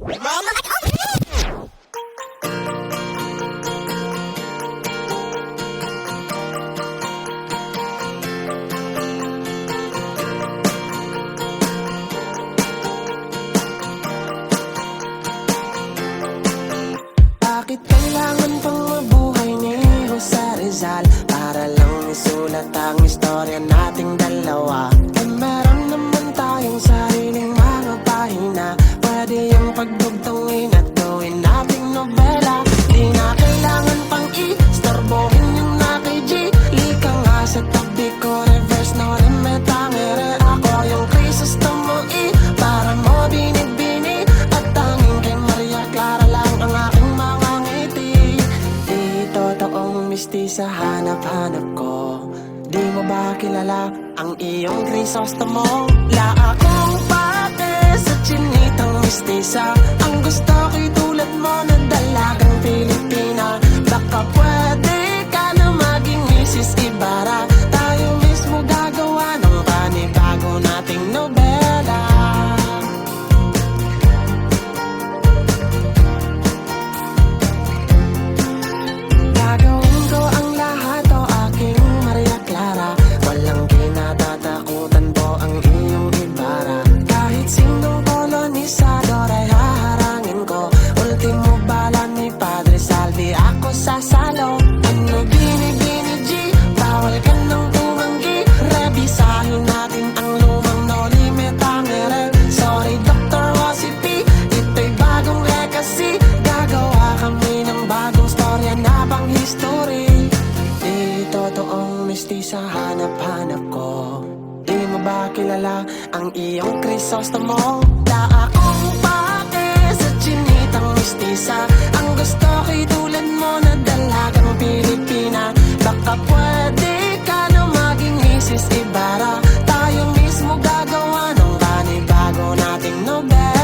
Mama, like, oh! Christy sa hanap-hanap ko Di mo ba kilala ang iyong Chrysostomo? La akong pate sa chinitang mistisa honesty sa hanap-hanap ko Di mo ba kilala ang iyong Crisostomo? Da akong pake sa chinitang mistisa Ang gusto ko'y tulad mo na dalagang Pilipina Baka pwede ka na maging Mrs. Ibarra Tayo mismo gagawa ng panibago nating Nobel